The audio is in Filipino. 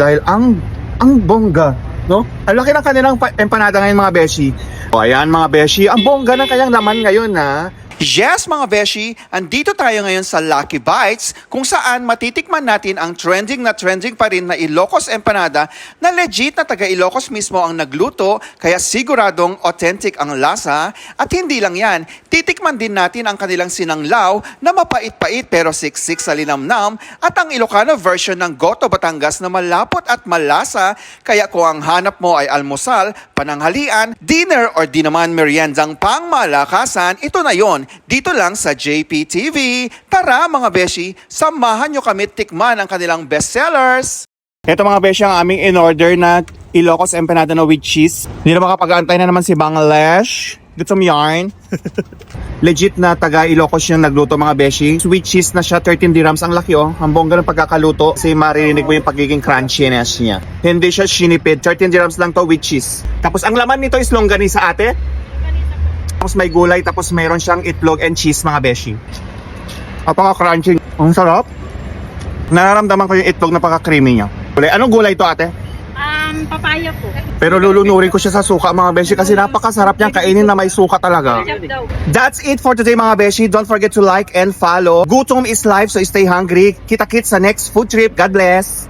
Dahil ang ang bongga, no? Ang laki ng kanilang pa- empanada ngayon mga beshi. O ayan mga beshi, ang bongga ng kanyang laman ngayon na Yes mga beshi, andito tayo ngayon sa Lucky Bites kung saan matitikman natin ang trending na trending pa rin na Ilocos Empanada na legit na taga Ilocos mismo ang nagluto kaya siguradong authentic ang lasa at hindi lang yan, titikman din natin ang kanilang sinanglaw na mapait-pait pero siksik sa linamnam at ang Ilocano version ng Goto Batangas na malapot at malasa kaya kung ang hanap mo ay almusal, pananghalian, dinner or di naman meriendang pangmalakasan, ito na yon dito lang sa JPTV. Tara mga beshi, samahan nyo kami tikman ang kanilang bestsellers. Ito mga beshi ang aming in-order na Ilocos Empanada na with cheese. Hindi na makapag-antay na naman si Bangladesh. Get some yarn. Legit na taga Ilocos yung nagluto mga beshi. Sweet cheese na siya, 13 dirhams. Ang laki oh. Ang bongga ng pagkakaluto. Kasi maririnig mo yung pagiging crunchiness niya. Hindi siya shinipid. 13 dirhams lang to with cheese. Tapos ang laman nito is longganisa ate. Tapos may gulay, tapos mayroon siyang itlog and cheese mga beshi. Napaka-crunchy. Ang sarap. Nararamdaman ko yung itlog na paka-creamy niya. Gulay. Anong gulay to ate? Um, papaya po. Pero lulunurin ko siya sa suka mga beshi kasi napakasarap niyang kainin na may suka talaga. That's it for today mga beshi. Don't forget to like and follow. Gutom is life so stay hungry. Kita-kits sa next food trip. God bless!